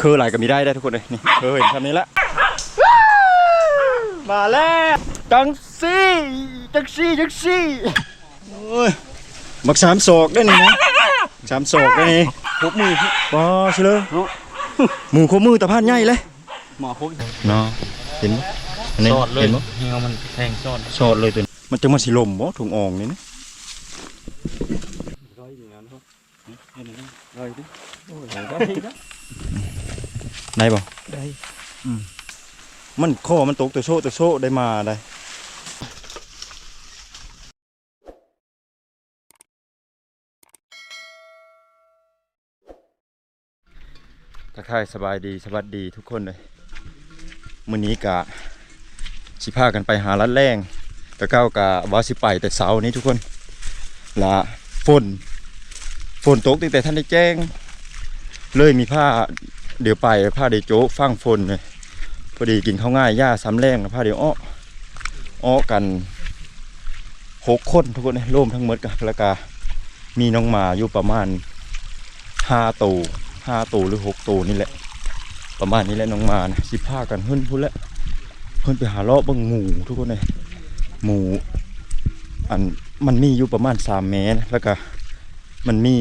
คืออะไรก็มีได้ได้ทุกคนเลยนี่เคยเห็นคำนี้ละมาแล้วจังซี่จังซี่จังซี่โอ้ยมักสามศอกได้นี่นะสามศอกได้นี่ครบมือปอเชลยหมูครบมือตะพานใหญ่เลยหมอพุกเนาะเห็นบ่อันนี้สอดเลยห็นบ่เหี่ยวมันแทงสอดสอดเลยตัวนี้มันจะมาสิลมบ่ถุงอ่องนี่นะ ร้อยอยู่แล้วนะครับ ได้ดิโอ้ยได้นะได้บ่ได้มันข้อมันตกตัวโชตัวโชได้มาได้ทักทายสบายดีสวัสดีทุกคนเลยมื้อนี้กะสิพากันไปหาร้านแรงแต่เก้ากะว่าสิไปแต่เสาร์นี้ทุกคนละฝน ฝนตกตั้งแต่ท่านได้แจ้ง เลยมีผ้าเดี๋ยวไปผ้าเดียวโจ๊กฟังฝนเลยพอดีกินข้าวง่ายย่าซ้ำแรงนะพาเดี๋ยวอ้ออ้อกันหกคนทุกคนเลยร่วมทั้งหมดกันแล้วก็มีน้องหมาอยู่ประมาณห้าตัวห้าตัวหรือหกตัวนี่แหละ ประมาณนี้แหละน้องหมานะสิพากันเฮิ่นพุ่นแล้วเฮิ่นไปหาเลาะบังหมูทุกคนเลยหมูอันมันมีอยู่ประมาณสามเมตรแล้วก็ มันมี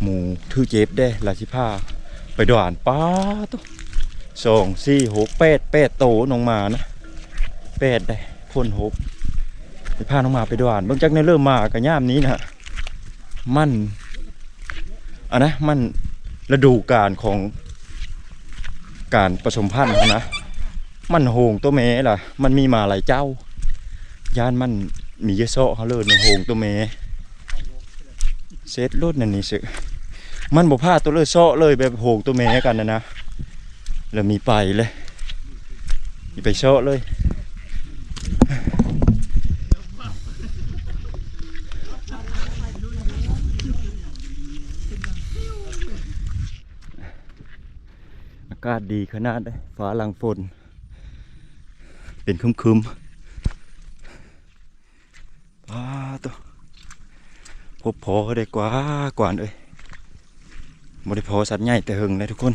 หมูทือเจ็บได้ลาสิพาไปด่านป้าตุ๊สองสี่หกแปดแปดโตน้องมานะแปดได้พ่นหกไปพาน้องมาไปด่วนเบื้องจากในเริ่มมากับย่ามนี้นะมันอันนะมันฤดูกาลของการผสมพันธุ์นะ มันโหงตัวแม่ล่ะ มันมีมาหลายเจ้า ย่านมันมีเยอะโซะเขาเลยนโหงตัวแม่ เซตรถนั่นนี่สิมันบ่พลาตัวเลยโซะเลยแบบโหงตัวแม่กันนะนะแล้วมีไปเลยมีไปโชะเลยอากาศดีขนาดเลยฟ้าหลังฝนเป็นคึมคึมๆว้าตัว พบพอได้กว่ากว่านเลยบ่ได้พอสัตว์ใหญ่แต่หึงเลยทุกคน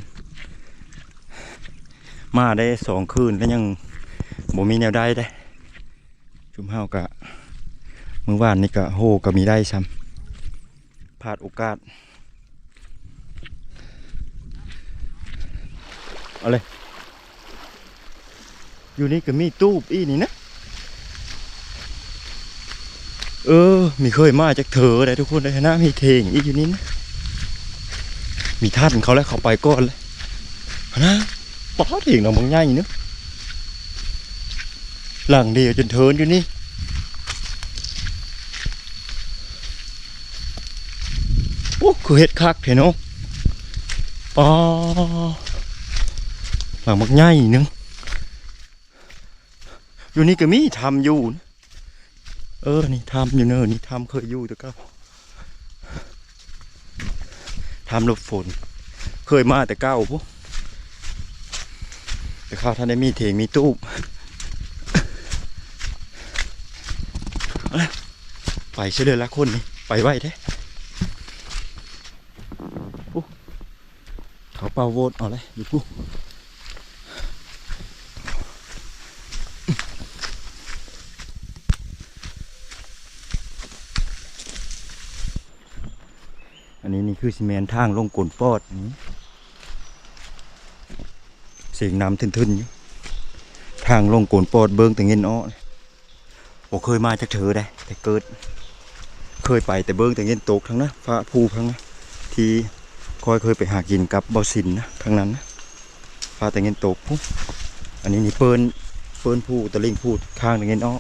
มาได้สองคืนแล้วยังบ่มีแนวได้ได้ชุมเฮากะมื้อวานนี่กะโหก็มีได้ซ้ำพลาดโอกาสเอาเลยอยู่นี่ก็มีตู้อีนี่นะ เออ มีเคยมาจากเถอได้ทุกคนเลยนะมีเทงอีกอยู่นี่นะมีท่านเขาแล้วเขาไปก่อนเลยนะป๊อดเองเรามึงง่ายเนอะหลังเดียวจนเทินอยู่นี่โอ้คือเห็ดคักเถอะเนาะปอหลังมักง่ายนึงอยู่นี่ก็มีทำอยู่นะ เออ นี่ทำอยู่เนอะนี่ทำเคยอยู่แต่ก็ทำหลบฝน เคยมาแต่เก้าพวกแต่ข้าวท่านได้มีเถงมีตู้ไปเฉยเลยละคนนี่ ไปไหวแท้โอ้เขาเป่าโวดเอาเลยดูกูอันนี้นี่ คือซีเมนทางลงกลนปอดนี่เสียงน้ำทึนๆอยู่ทางลงโกนปอดเบิ้งแต่เงินอ้อโอเคยมาจากเธอได้ แต่เกิด เคยไปแต่เบิ้งแต่เงินตกทั้งนั้นฟ้าภูทั้งนั้นที่คอยเคยไปหากินกับบอสินนะทั้งนั้นนะฟ้าแต่เงินตกพุอันนี้นี่เปิ้นเปิ้นผู้ตะลิงพูดข้างแต่เงินอ้อ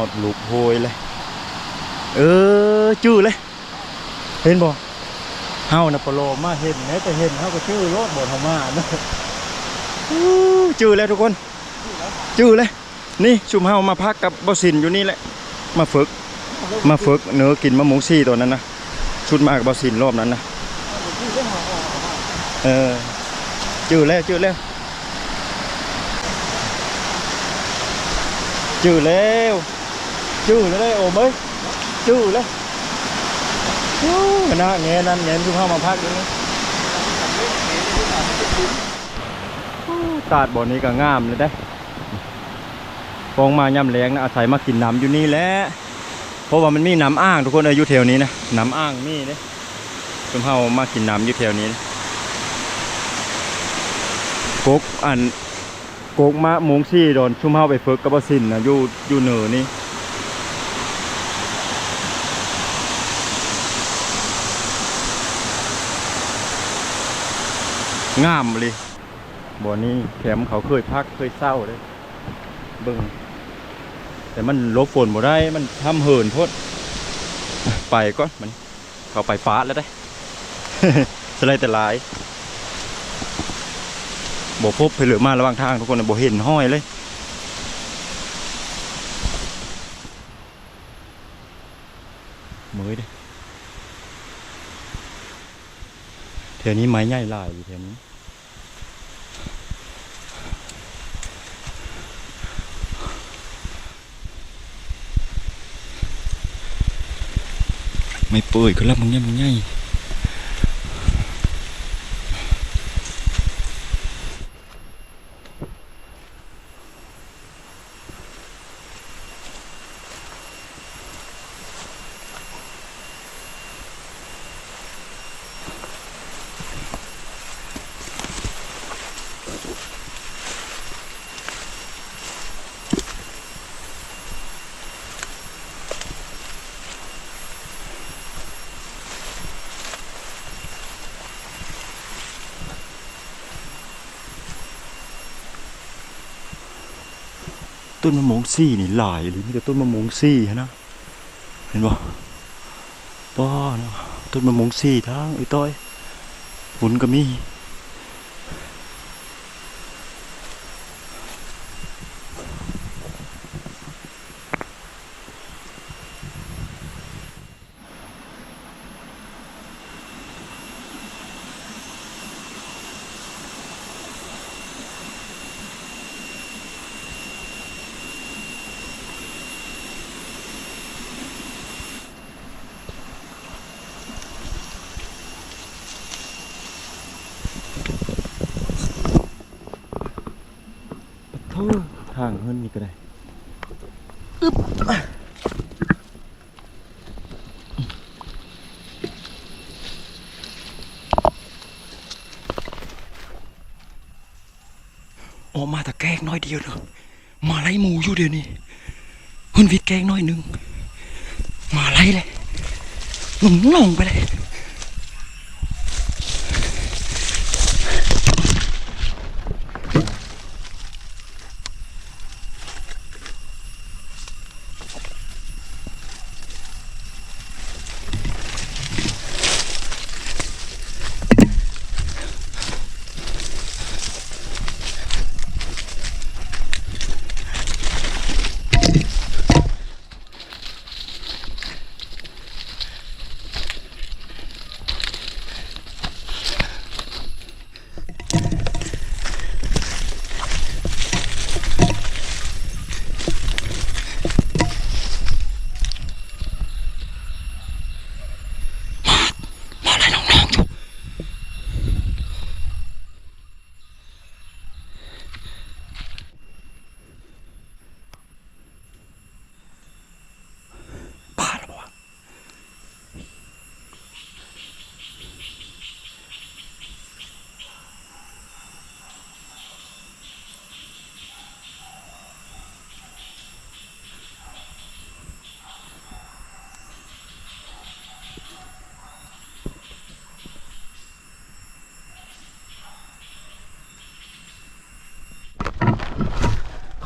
อดลูกโหยเลย เออจื้อเลย เห็นบ่เฮานะปะโลมาเห็นแม้แต่เห็นเฮาก็ชื่อรถบ่เฮามาเนาะจื้อแล้วทุกคน จื้อเลย นี่ชุมเฮามาพักกับบ่สินอยู่นี่แหละ มาฝึก มาฝึกเนื้อกินมะม่วงซี่ตัวนั้นนะชุดมากับบ่สินรอบนั้นนะเออจื้อแล้วจื้อแล้วจื้อแล้ว จื้อแล้วโอ้มเอ้ยจื้อแล้วโอ้นะแงนั่นแงนชุมเฮามาพักอยู่นี่โอ้ตาดบ่อนี้ก็งามเลยได้ฟองมาย่ำแรงนะอาศัยมากินน้ำอยู่นี่แหละเพราะว่ามันมีน้ำอ่างทุกคนอยู่แถวนี้นะน้ำอ่างมีเด้ชุมเฮามากินน้ำอยู่แถวนี้นะกกอันกกมะมงซี่โดนชุ่มเฮาไปฝึกกับบ่สินนะอยู่อยู่เหนือนี่ งามเลยบ่อนี้แถมเขาเคยพักเคยเศร้าเลยเบิ่งแต่มันลบฝนบ่ได้มันทำเหินโพดไปก็มันเขาไปฟ้าแล้วได้สไลด์แต่ลายบ่พบไปเหลือมาระหว่างทางทุกคนบ่เห็นห้อยเลยเมยเด้ แถวนี้ไม้ใหญ่หลายอยู่แถวนี้ ไม่เปิดก็แล้วมึงเนี่ยมึงใหญ่ ซี่นี่หลายหรือมีแต่ต้นมะม่วงซี่หั้นะเห็นบ่ป้าเนะต้นมะม่วงซี่ทางไอ้ต้อยหุ่นก็มี โธ่ทางเฮิรนนี่ก็ได้อึ๊บออกมาแต่แกล้งน้อยเดียวเนอะมาไล่หมูอยู่เดี๋ยวนี้หุ่นวิทย์แกล้งน้อยหนึ่งมาไล่เลยหลงหลงไปเลย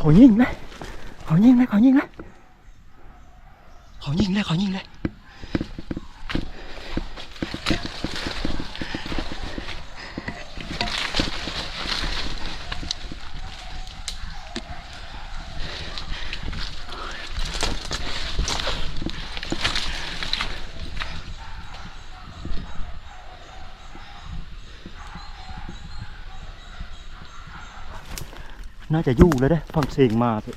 เขายิงนะเขายิง นะเขายิงนะน่าจะอยู่เลยเด้ฟังเสียงมาเถอะ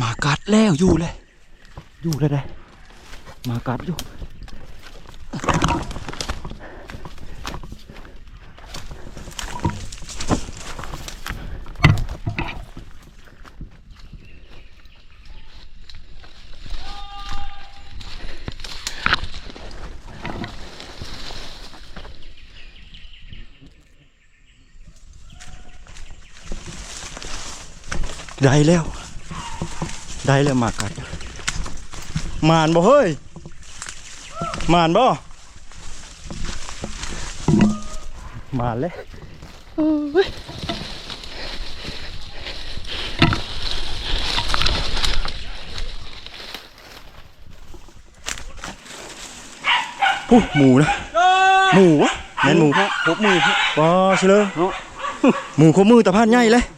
มากัดแล้วอยู่เลย อยู่เลยได้มากัดอยู่ ได้แล้ว ได้แล้วมากัดมานบ่เฮ้ยมานบ่มานเลยโอ้ยหมูนะหมูวะแม่นหมูพบมือว้าเชลยเนาะหมูครบมือตะพานใหญ่เลยหมอพบใหญ่ปะแล้วนะหมูเออมันโตบ่จะเข้าไปยิงเออ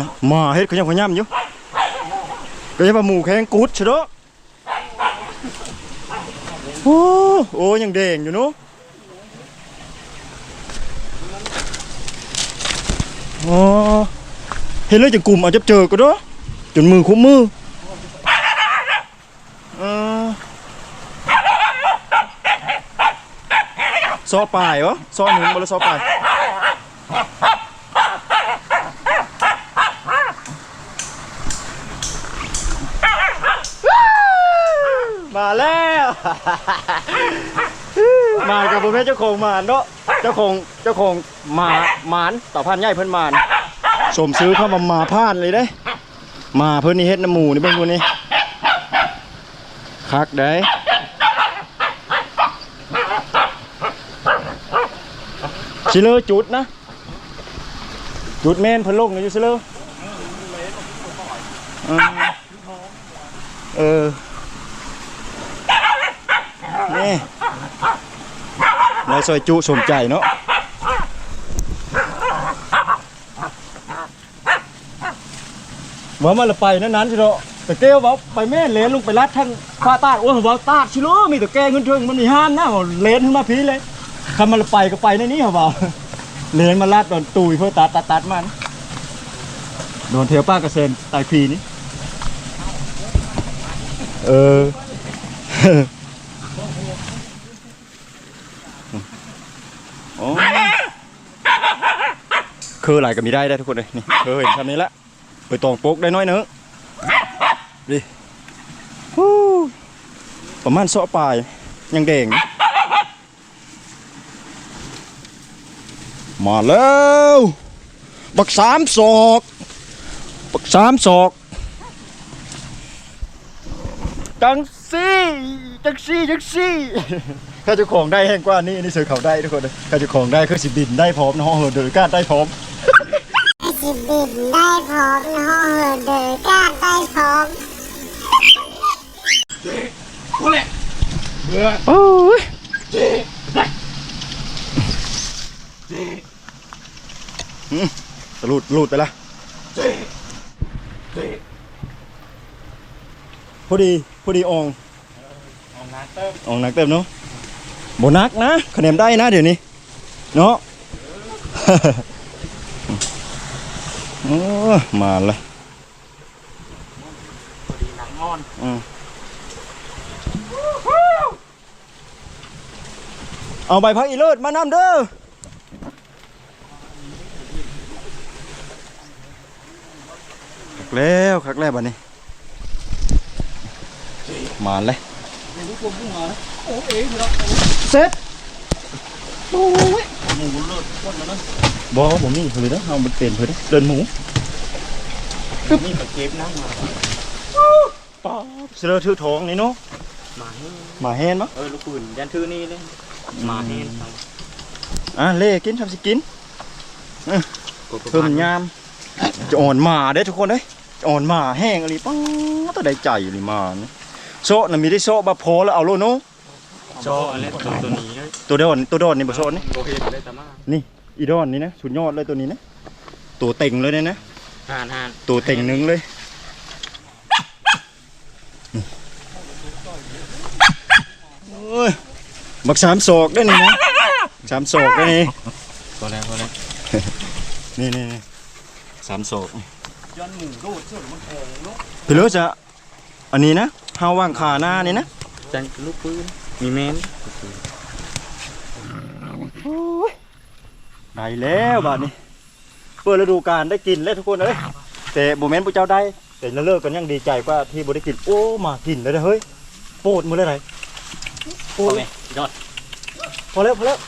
นะหมาเฮ็ดเขายังพยายามอยู่ก็ยังว่าหมูแข็งกูดเชดโอ้โอ้ยังแดงอยู่เนาะอ๋อเห็นเลยจังกลุ่มเอาจับเจอก็เด้อจนมือคุ้มมือเออ ซอปลายวะซอหนึ่งบนซอปลายมาแล้ว มากับผมแม่เจ้าของหมานเนาะเจ้าของเจ้าของหมาหมานต่อพันใหญ่เพิ่นหมานสมซื้อเข้ามามาพานเลยได้มาเพิ่นนี่เฮ็ดน้ำหมูนี่เบิ่งคนนี้คักได้ สิเลอจุดนะ จุดแม่นเพิ่นลงอยู่สิเลอเออเออนี่นายซอยจุสมใจเนาะว่ามาละไปนั้นนั้นสิเนาะแต่เกว่าไปแม่เลนลงไปรัดทั้งฟ้าตาดโอ้ยว่าตาดสิเนาะมีแต่แกเงินเทิงมันมีห้านนะเลนขึ้นมาพีเลย คำมันไปก็ไปในนี้เหรอเปล่าเลนมาลาดโดนตุยเพื่อตัดตัดตัดมันโดนเทวป้ากระเซ็นตายพีนี้เออคืออะไรก็มีได้ได้ทุกคนเลยนี่เคยเห็นคำนี้ละไปตองโป๊กได้น้อยเนอะดิฮู้ประมาณเสาะปลายยังแดง มาแล้วบักสามศอกบักสามศอกจังซี่จังซี่จังซี่ข้าเจะของได้แห้งกว่านี่นี่เสือเขาได้ทุกคนเลยข้าเจะของได้คือสิบินได้พร้อมนะฮะเหินเดือดก้านได้พร้อมสิบินได้พร้อมเนาะเหินเดินก้านได้พร้อมโอ้ยอืม หลุดหลุดไปละพอดีพอดีอองของงานเติมออกหนักเต็มเนาะโบนักนะคะแนนได้นะเดี๋ยวนี้ เนาะโอ้มาละพอดีหนังงอนอืมเอาใบพักอีเลิศมานำเด้อ กแล้วคักแล้วบัดนี้มาเลยลูกผมขึ้นมาโอ้เอ๋อยู่แล้วเซ็ตหมูเลิศคนแล้วนะบอผมนี่เพื่อนนะเอามันเป็นเพื่อนเดินหมูนี่มาเก็บน้ำมาป๊าบเสือถือทองนี่เนาะหมาให้หมาแฮนมั้งเออลูกปืนยันทือนี่เลยหมาแห้งอะเล่กินทำสิกินเพิ่มยามจะอ่อนหมาได้ทุกคนเด้ยจะ อ่อนหมาแห้งอะไรป้าตัวใดใจอะไรมาเนี่ยโซะน่ะมีได้โซะบาพอแล้วเอาโลโนโชว์อะไรตัวตัวนี้เลยตัวดอนตัวดอนนี่บ่โซะนี่โอเคเลยตามานี่อีดอนนี่นะสุดยอดเลยตัวนี้นะตัวเต็งเลยเนี่ยนะห่านห่านตัวเต็งหนึงเลยโอ้ยบักสามศอกได้นี่นะสามศอกได้นี่พอแล้วพอแล้วนี่นี่นี่สามศอก ย้อนหมูโดดเชื่อมันแพงเนาะพี่รู้จะอันนี้นะเฮาว่างขาหน้านี่นะจังลูกปืนมีแมนได้แล้วบาดนี้เปิดฤดูกาลได้กินแล้วทุกคนเอ้ยแต่โมเมนต์พระเจ้าได้แต่ละเลิกกันยังดีใจกว่าที่บ่ได้กินโอ้มากินเลยเด้อเฮ้ยโปรดมือเลยไหนโปรพอดไหมยอดพอแล้วพอแล้ว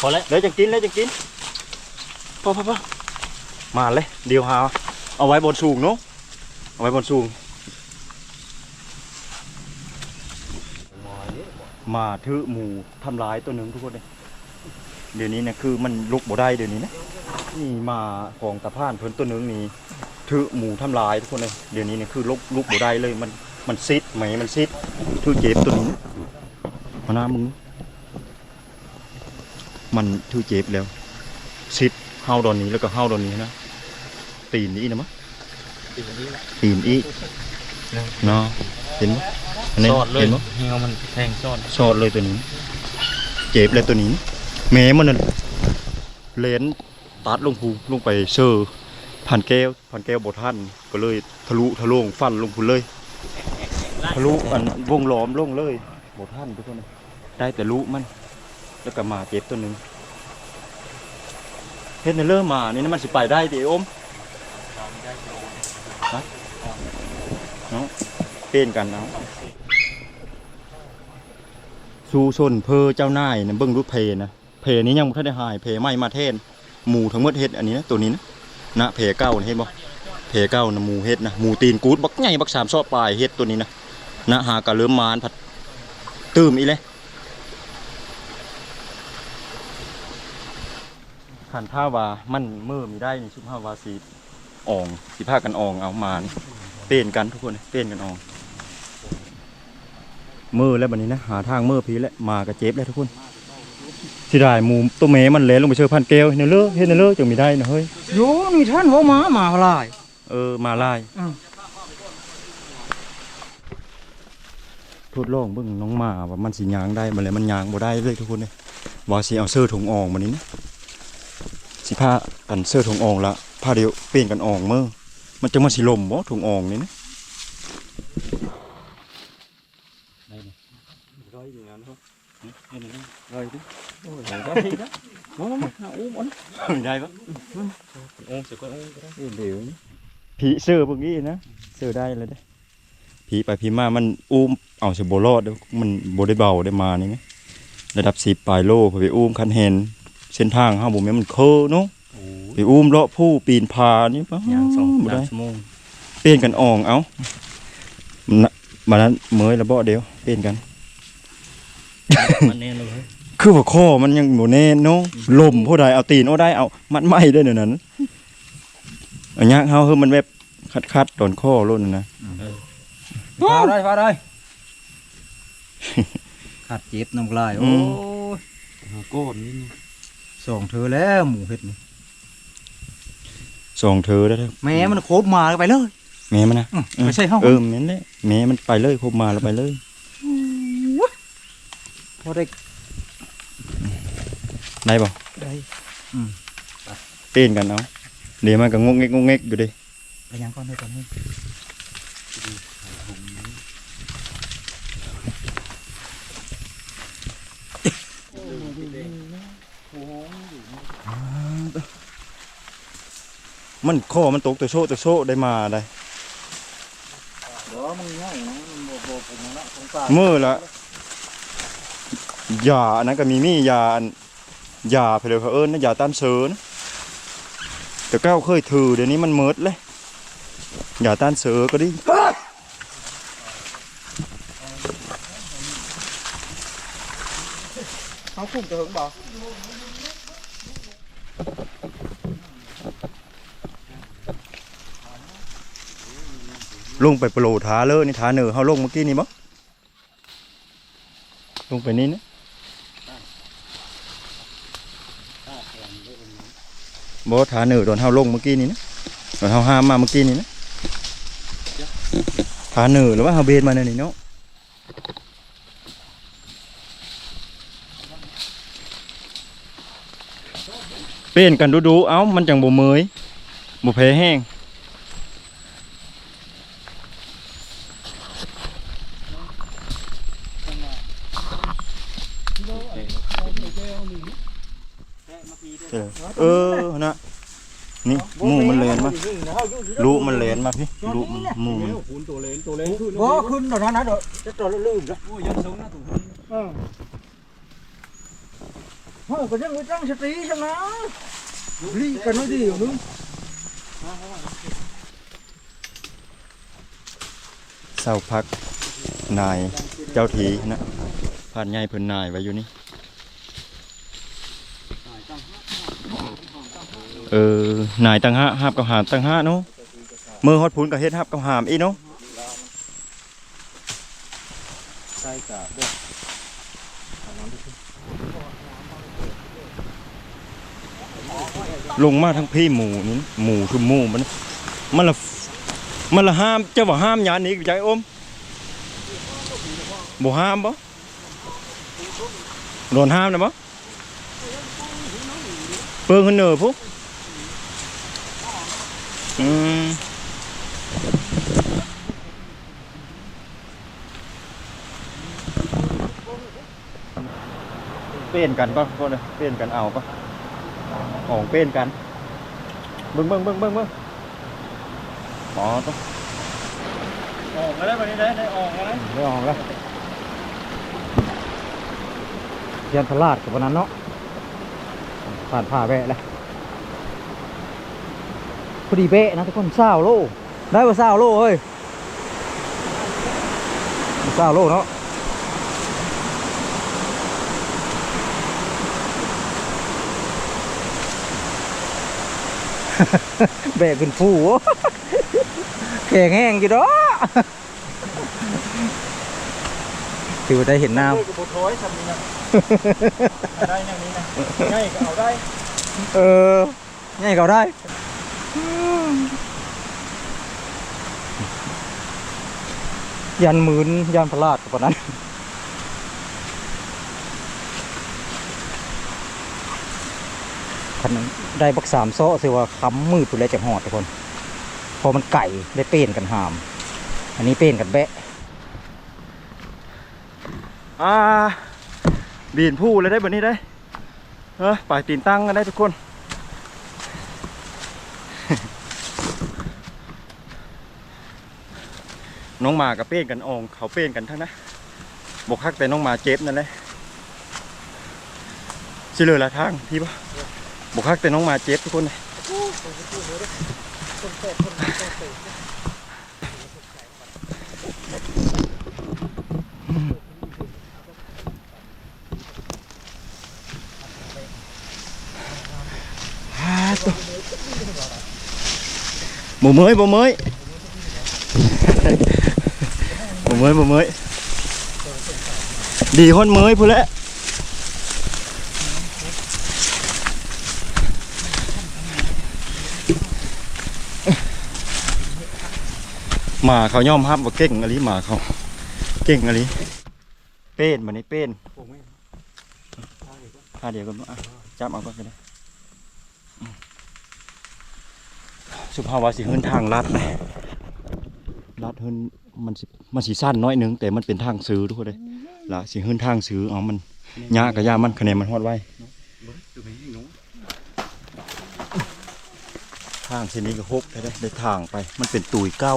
พอแล้วเดี๋ยวจังกินเดี๋ยวจังกินพอพอพอมาเลยเดียวหา เอาไว้บนสูงเนาะเอาไว้บนสูง มาถือหมูทำลายตัวหนึ่งทุกคนเลยเดี๋ยวนี้เนี่ยคือมันลุกบ่ได้เดี๋ยวนี้นะนี่มาของตะพานเพิ่นตัวหนึ่งนี่ถือหมูทำลายทุกคนเลยเดี๋ยวนี้เนี่ยคือลุกลุกบ่ได้เลยมันมันซิดไหมมันซิดถือเจ็บตัวนี้นะมาหน้ามึงมันทื่อเจ็บแล้วซิดเฮาดอนนี้แล้วก็เฮาดอนนี้นะ ตีนนี้นะมะตีนี้ละตีนอีเนาะเห็นมั้ยอันนี้ซอดเลยเห็นมั้ยเหี่ยวมันแทงซอดชอดเลยตัวนี้ เจ็บเลยตัวนี้แม่มันนั่นเลนตัดลงพูลงไปเซอร์ผ่านแก้วผ่านแก้วบทันก็เลยทะลุทะลวงฟันลงพูเลยทะลุอันวงล้อมลงเลยบทันทุกคนนะได้แต่ลุมัน แล้วก็มาเจ็บตัวหนึ่งเฮ็ดในเริ่มมานี่นะมันสิไปได้ติโอมฮะเนาะเป็นกันเอาสู่ชนเพอเจ้านายนะเบิ่งรูปเพนะเพนี้ยังบ่ทันได้หายเพใหม่มาเทนหมูทั้งหมดเฮ็ดอันนี้นะตัวนี้นะนะเพเก้านี่เห็นบ่เพเก้านะหมูเฮ็ดนะหมูตีนกูดบักใหญ่บักสามซอปลายเฮ็ดตัวนี้นะนะหากะเริ่มมานผัดตื้มอีเลยขันท่าว่ามันเมื่อมีได้ในชุบห้าวาสีอ่องสีผ้ากันอ่องเอามานี่ เต้นกันทุกคนเต้นกันอ่องมือแล้วบัดนี้นะหาทางมือพีแล้วมากระเจ็บแล้วทุกคนสิได้หมูตัวเมมันเลนลงไปเชื่อพันเกลเนเลือเฮ็ดเนเลือจังมีได้นะเฮ้ยโยนี่ท่านว่ามามาหลายเออมาไล่อ้าวทดลองเบิ่งน้องหมาว่ามันสิยางได้บ่เลยมันยางบ่ได้เลยทุกคนเลยว่าสิเอาเสื้อถุงอ่องมานี้นะสิผ้ากันเสื้อถุงอ่องละผ้าเดียวเปลี่ยนกันอ่องมือ มันจะมาสิลมบ่ถุงอ่องนี่นะร้อยอยู่นั้นครับเลยดิโอ้ยได้นะมามามาอุ้มอันได้ปะโอ้เสียก็โอ้ก็ได้เดี๋ยวผีเสื้อพวกนี้นะเสื้อได้เลยเด้ผีไปผีมามันอุ้มเอาสิบ่รอดเด้อมันบ่ได้เบาได้มานี่ไงระดับ10ปลายโลไปอุ้มคันเห็นเส้นทางเฮาบ่แม่นมันเคอเนาะโอ้ไปอุ้มเลาะผู้ปีนผานี่ปะยางสองบ่สาได้มชั่วโมงเปลี่ยนกันอ่องเอามันน่ะมานั้นเมยแล้วบ่เดียวเปลี่ยนกัน มันแน่เลยคือว่าข้อมันยังบ่แน่เนาะลมผู้ใดเอาตีนเอาได้เอามัดไม้ได้เดี๋ยวนั้นอันยากเฮาคือมันแบบคัดๆตอนข้อโล้นนะฟ้าได้ฟ้าได้ขาดเจ็บน้ำลายโอ้ยโก้นี่ส่งเธอแล้วหมูเห็ดนี่ ส่งเธอได้อเถอะแม่มันโคบมาไปเลยแม่มันนะอื้อไม่ใช่ห้องเออแม่นแหละแม่มันไปเลยคบมาแล้วไปเลยพอได้ได้บ่ได้เต้นกันเอาเดี๋ยวมันก็งงเงกงงเงกอยู่ดิไปยังก่อนเลยก่อนเลย มันข้อมันตกตัวโชตัวโชได้มาได้เดี๋ยวมันง่ายนะมันโบโบผมละสงสารมือละยาอันนั้นก็มีมียาอันยาไปเลยเขาเอิญนะยาต้านเสือนะแต่ก้าวเคยถือเดี๋ยวนี้มันเมิดเลยยาต้านเสือก็ดิเขาคุ้มจะหึงบ่ ลงไปโปรท้าเลยนี่ท้าเหนือเฮาลงเมื่อกี้นี่บ่ลงไปนี่นะบ่ท้าเหนือโดนเฮาลงเมื่อกี้นี่นะโดนเฮาห้ามมาเมื่อกี้นี่นะท้าเหนือหรือว่าเฮาเบนมาเนี่ยนี่เนาะเป็นกันดูๆเอ้ามันจังบ่เมยบ่แพ้แห้ง เออเออนะ นี่หมูมันเลนมาลูกมันเลนมาพี่ลูกมันหมูมันคุณตัวเลนตัวเลนขึ้นโอ้ขึ้นเดี๋ยวนั้นนะเดี๋ยวจะตัวลื่นๆนะโอ้ยังสูงนะถูกเออเฮ้ยก็ยังไม่ตั้งสติใช่ไหมรีกันไม่ดีอยู่นึงเศร้าพักนายเจ้าทีนะผ่านใหญ่เพิ่นนายไว้อยู่นี่ เออนายตั้งห้าห้าบกับหามตั้งห้าเนาะมือฮอดพุนกับเฮ็ดห้าบกับหามอีเนาะใช่กับลงมาทั้งพี่หมูนี่หมูคือหมูมันมันละมันละห้ามเจ้าบ่ห้ามยานนี้ใจอมบ่ห้ามบ่โดนห้ามนะบ่เปิ้งขึ้นเหนือพุ อืมเปลี่ยนกันป่ะพวกนี้เปลี่ยนกันเอาป่ะออกเป็นกันเบิ้งเบิ้งเบิ้งเบิ้งเบิ้งอ๋อต้องออกมาได้วันนี้ได้ได้ออกมาได้ไม่ออกแล้วยันพลาดกับวันนั้นเนาะผ่านผ่าแวะแล้ว พอดีเป๊ะนะทุกคนเศร้าโลได้ว่าเศร้าโลเฮ้ยเศร้าโลเนาะแบกขึ้นฟูวะแข็งแห้งกี่ดอกถือว่าได้เห็นน้กับโบทอยทำนี่นะได้อย่างนี้นะง่ายก็เอาได้ำเออง่ายก็ได้ ยันหมื่นยันพลาดกับปานนั้นคันได้บักสามโซ่สิว่าค้ำมืดไปแล้วจะหอดทุกคน พอมันไก่ได้เป้นกันหาม อันนี้เป้นกันแบะอ่าบีนผู้เลยได้แบบนี้ได้เออปลายตีนตั้งกันได้ทุกคน น้องหมากับเป้นกันอองเขาเป้นกันทั้งนะบกคักแต่น้องหมาเจ็บนั่นแหละสิเลยละทางพี่ปะบกคักแต่น้องหมาเจ็บทุกคนเลยบ่เมยบ่เมย บ่ เมยบ่เมยดีคนเมยพูและหมาเขาย่อมรับว่าเก่งอะไรหมาเขา เก่งอะไรเป็นบันนี้เป็นท่าเดี๋ยวกันบ่อะจับเอาก็ได้สุภาวะสิขึ้นทางลัดนะลัดเฮินมันสิ มันสิสั้นน้อยหนึง แต่มันเป็นทางซื้อทุกคนเลยละสิเฮินทางซื้อเอามันยากกับยามันคะแนนมันฮอดไว้ทางเส้นนี้ก็หกได้ได้ได้ทางไป มันเป็นตุยเก้า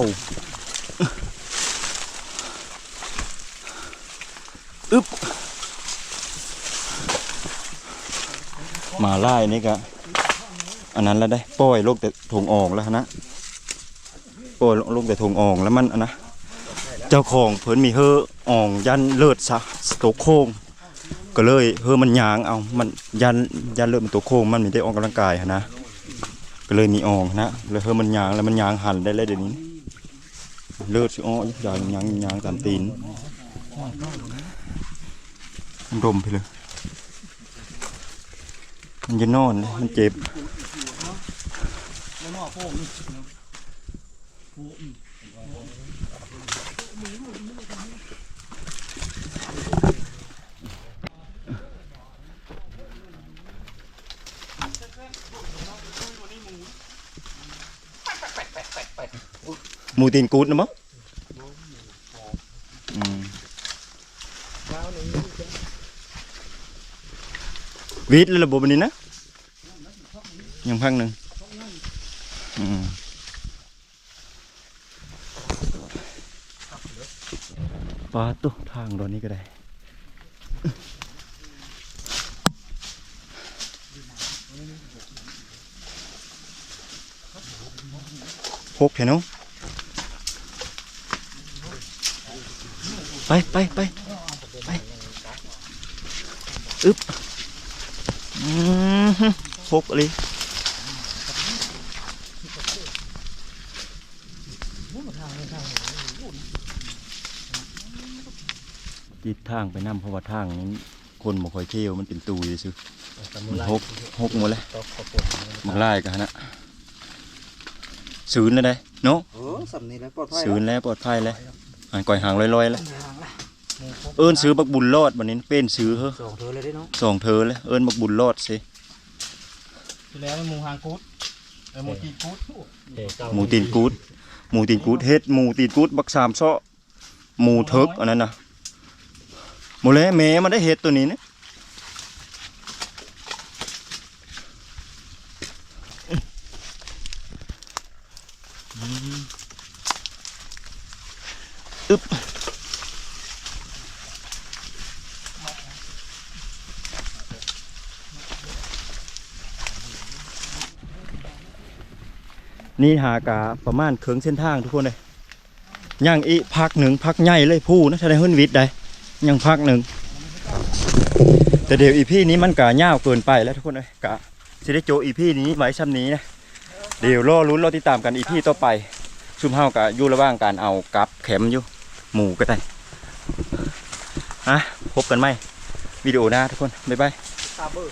อึ๊บมาไล่นี่ก็อันนั้นแล้วได้ปล่อยลูกแต่ถงออกแล้วนะโอ้ลงแต่ทงอ่องแล้วมันอันนะ เจ้าของเพิ่นมีเฮออ่องยันเลิศซะตกโค้งก็เลยเฮอมันยางเอามันยันยันเลิศมันตกโค้งมันมีได้ออกกำลังกายนะก็เลยมีอ่องนะเลยเฮอมันยางแล้วมันยางหันได้เลยเดี๋ยวนี้เลือดสิอ้อยางยังยังตามตีนมันดมไปเลยมันจะนอนเลยมันเจ็บ แล้วหม้อโป้งนี่หมูตีนกูดนะมั้งอืมวี ได้หกเห็นเนาะไปไปไปไปอึ๊บอืมฮึหกอะไรจิตทางไปนำเพราะว่าทางนี้คนบ่ค่อยเที่ยวมันเป็นตูอยู่ซื่อมันหกหกหมดเลยมันไล่กันนะศูนย์เลยได้เนาะเออสำนี้แล้วปลอดภัยศูนย์แล้วปลอดภัยแล้วอ่านก่อยหางลอยๆแล้ว เอิ้นซื้อบักบุญรอดวันนี้เป็นซื้อเฮ้อสองเธอเลยได้เนาะสองเธอเลยเอิ้นบักบุญรอดสิที่แล้วหมูหางกูดเออหมูตีกูดหมูตีนกูดหมูตีนกูดเฮ็ดหมูตีนกูดบักสามซ้อหมูเทิกอันนั้นน่ะหมดแล้วแม่มันได้เฮ็ดตัวนี้นะ นี่หากาประมาณเคืองเส้นทางทุกคนเลยย่างอีพักหนึ่งพักใหญ่เลยผู้นะถ้าได้เฮิรนวิทย์ได้ยังพักหนึ่งแต่เดี๋ยวอีพี่นี้มันกะยาวเกินไปแล้วทุกคนเลยกะสิได้โจอีพี่นี้ไว้ซ้ำนี้นะเดี๋ยวรอลุ้นรอติดตามกันอีพี่ต่อไปซุ่มเฮากะอยู่ระหว่างการเอากับเข็มอยู่หมูก็ได้ฮะพบกันไหมวิดีโอหน้าทุกคนบ๊ายบายตาเบอ